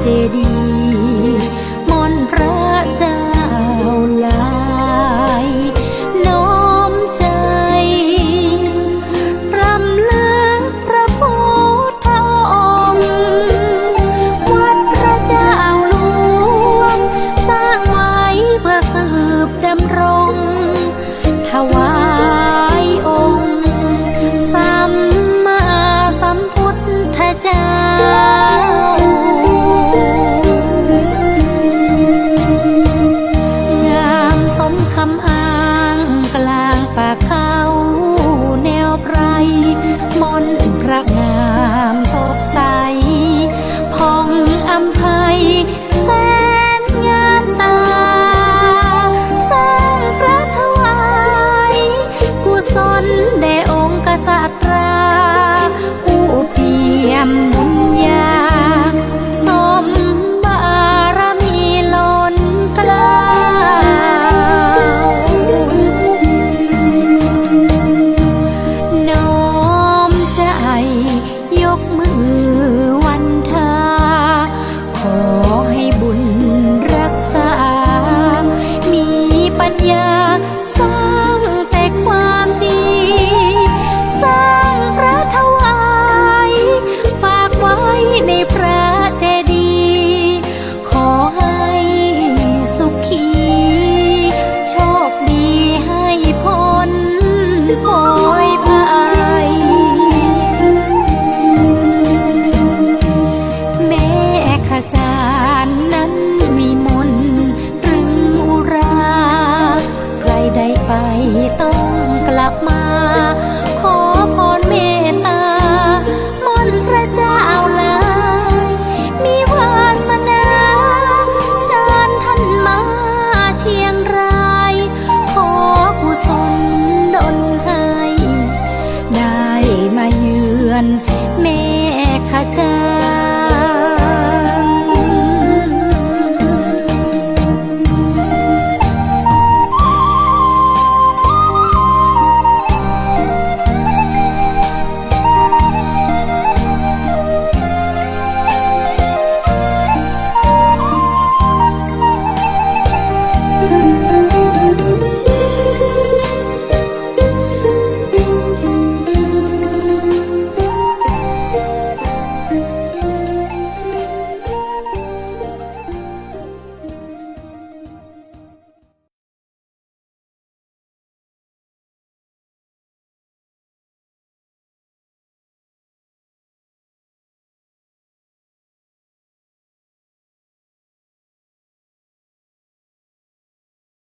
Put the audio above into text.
steady. ป่าเขาแนวไพรมนพระงามสดใสพองอำไพแสนงามตา สร้างพระถวายกุศลแด่องค์กษัตราผู้เปี่ยม โพยภัยแม่ขจารนั้นมีมนรึงอุรา ใครได้ไปต้อง anh